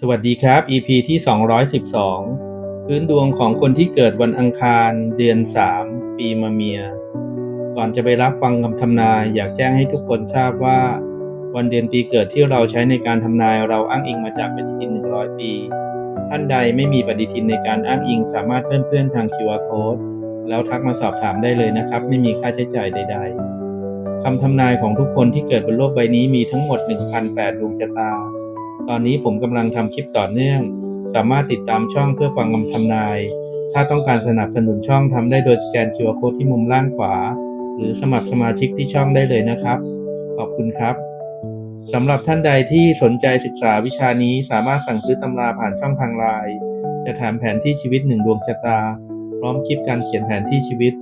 สวัสดีครับ EP ที่ 212 พื้นดวงของคนที่เกิดวันอังคาร เดือน 3 ปีมะเมีย ก่อนจะไปรับฟังคำทำนาย อยากแจ้งให้ทุกคนทราบว่า วันเดือนปีเกิดที่เราใช้ในการทำนายเราอ้างอิงมาจากปฏิทิน 100 ปี ท่านใดไม่มีปฏิทินในการอ้างอิงสามารถเพื่อนเพื่อนทาง QR Code แล้วทักมาสอบถามได้เลยนะครับ ไม่มีค่าใช้จ่ายใด ๆคำทำนายของทุกคนที่เกิดบนโลกใบนี้มีทั้งหมด 1,008ดวงชะตา ตอนนี้ผมกำลังทำคลิปต่อเนื่อง สามารถติดตามช่องเพื่อฟังคำทำนาย ถ้าต้องการสนับสนุนช่องทำได้โดยสแกน QR Code ที่มุมล่างขวา หรือสมัครสมาชิกที่ช่องได้เลยนะครับ ขอบคุณครับสำหรับท่านใดที่สนใจศึกษาวิชานี้สามารถสั่งซื้อตำราผ่านช่องทางไลน์จะถามแผนที่ชีวิตหนึ่งดวงชะตา พร้อมคลิปการเขียนแผนที่ชีวิต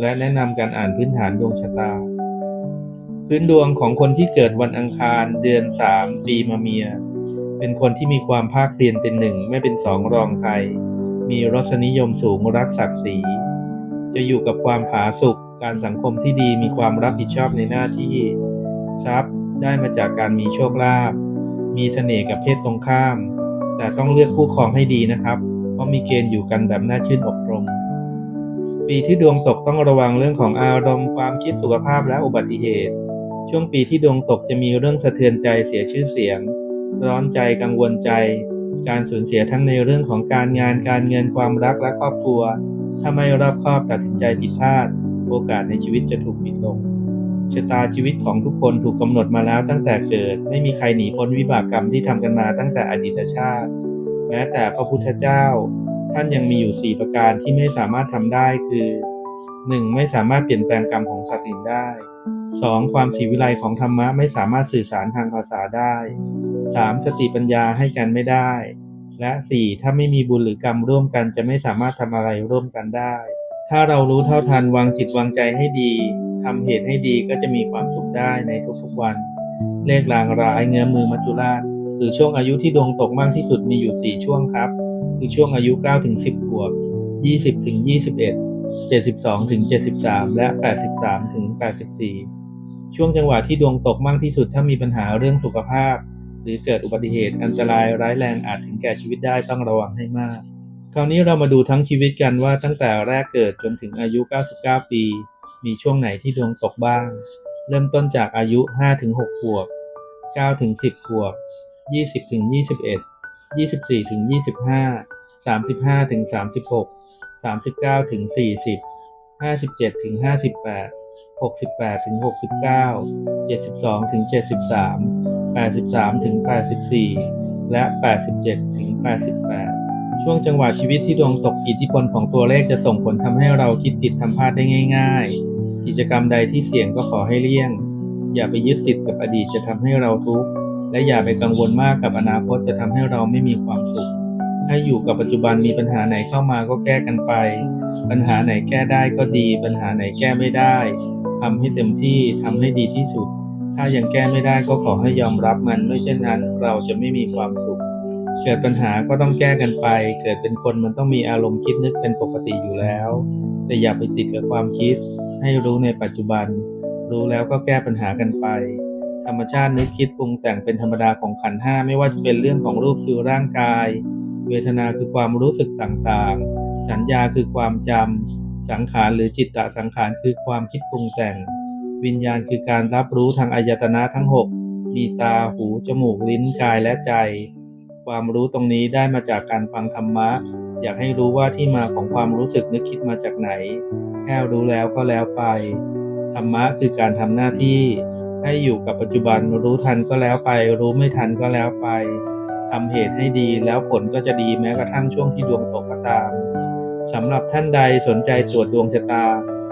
และแนะนำการอ่านพื้นฐานดวงชะตา พื้นดวงของคนที่เกิดวันอังคารเดือน 3 ปีมะเมีย เป็นคนที่มีความภาคเพียรเป็นหนึ่งไม่เป็นสองรองใคร มีรสนิยมสูงรักศักดิ์ศรี จะอยู่กับความผาสุกการสังคมที่ดีมีความรับผิดชอบในหน้าที่ ทรัพย์ได้มาจากการมีโชคลาภมีเสน่ห์กับเพศตรงข้าม แต่ต้องเลือกคู่ครองให้ดีนะครับ เพราะมีเกณฑ์อยู่กันแบบน่าชื่นอกรม ปีที่ดวงตกต้องระวังเรื่องของอารมณ์ความคิดสุขภาพและอุบัติเหตุ ช่วงปีที่ดวงตกจะมีเรื่องสะเทือนใจเสียชื่อเสียง ร้อนใจกังวลใจ การสูญเสียทั้งในเรื่องของการงานการเงินความรักและครอบครัว ถ้าไม่รอบคอบตัดสินใจผิดพลาด โอกาสในชีวิตจะถูกปิดลงชะตาชีวิตของทุกคนถูกกำหนดมาแล้วตั้งแต่เกิด ไม่มีใครหนีพ้นวิบากกรรมที่ทำกันมาตั้งแต่อดีตชาติ แม้แต่พระพุทธเจ้า ท่านยังมีอยู่ 4 ประการที่ไม่สามารถทำได้คือ 1. ไม่สามารถเปลี่ยนแปลงกรรมของสัตว์อื่นได้ 2. ความสีวิไลของธรรมะไม่สามารถสื่อสารทางภาษาได้ 3. สติปัญญาให้กันไม่ได้ และ 4. ถ้าไม่มีบุญหรือกรรมร่วมกันจะไม่สามารถทำอะไรร่วมกันได้ ถ้าเรารู้เท่าทันวางจิตวางใจให้ดีทำเหตุให้ดีก็จะมีความสุขได้ในทุกๆวัน เลขลางร้ายเงื้อมือมัจจุราชคือช่วงอายุที่ดวงตกมากที่สุดมีอยู่ 4 ช่วงครับ คือช่วงอายุ9ถึง10ขวบ 20ถึง21 72ถึง73 และ 83ถึง84 ช่วงจังหวะที่ดวงตกมากที่สุดถ้ามีปัญหาเรื่องสุขภาพ หรือเกิดอุบัติเหตุอันตรายร้ายแรงอาจถึงแก่ชีวิตได้ต้องระวังให้มาก คราวนี้เรามาดูทั้งชีวิตกันว่าตั้งแต่แรกเกิดจนถึงอายุ 99 ปี มีช่วงไหนที่ดวงตกบ้าง เริ่มต้นจากอายุ 5-6 ขวบ 9-10 ขวบ 20-21 24-25 35-36 39-40 57-58 68ถึง69 72ถึง73 83ถึง84 และ 87ถึง88 ช่วงจังหวะชีวิตที่ดวงตกอิทธิพลของตัวเลขจะส่งผลทำให้เราคิดผิดทำพลาดได้ง่าย ๆ กิจกรรมใดที่เสี่ยงก็ขอให้เลี่ยง อย่าไปยึดติดกับอดีตจะทำให้เราทุกข์และอย่าไปกังวลมากกับอนาคตจะทำให้เราไม่มีความสุข ให้อยู่กับปัจจุบันมีปัญหาไหนเข้ามาก็แก้กันไป ปัญหาไหนแก้ได้ก็ดี ปัญหาไหนแก้ไม่ได้ทำให้เต็มที่ทำให้ดีที่สุด ถ้ายังแก้ไม่ได้ก็ขอให้ยอมรับมันไม่เช่นนั้น เราจะไม่มีความสุข เกิดปัญหาก็ต้องแก้กันไป เกิดเป็นคนมันต้องมีอารมณ์คิดนึกเป็นปกติอยู่แล้ว แต่อย่าไปติดกับความคิด ให้รู้ในปัจจุบัน รู้แล้วก็แก้ปัญหากันไป ธรรมชาตินึกคิดปรุงแต่งเป็นธรรมดาของขันห้าไม่ว่าจะเป็นเรื่องของรูปคือร่างกาย เวทนาคือความรู้สึกต่างๆ สัญญาคือความจำ สังขารหรือจิตตสังขารคือความคิดปรุงแต่ง วิญญาณคือการรับรู้ทางอายตนะทั้ง 6 มีตา หู จมูก ลิ้น กาย และใจ ความรู้ตรงนี้ได้มาจากการฟังธรรมะ อยากให้รู้ว่าที่มาของความรู้สึกนึกคิดมาจากไหน แค่รู้แล้วก็แล้วไป ธรรมะคือการทำหน้าที่ให้อยู่กับปัจจุบันรู้ทันก็แล้วไป รู้ไม่ทันก็แล้วไป ทำเหตุให้ดีแล้วผลก็จะดีแม้กระทั่งช่วงที่ดวงตกก็ตามสำหรับท่านใดสนใจตรวจดวงชะตา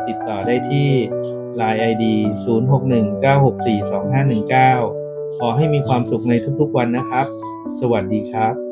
ติดต่อได้ที่ Line ID 0619642519 ขอให้มีความสุขในทุกๆวันนะครับ สวัสดีครับ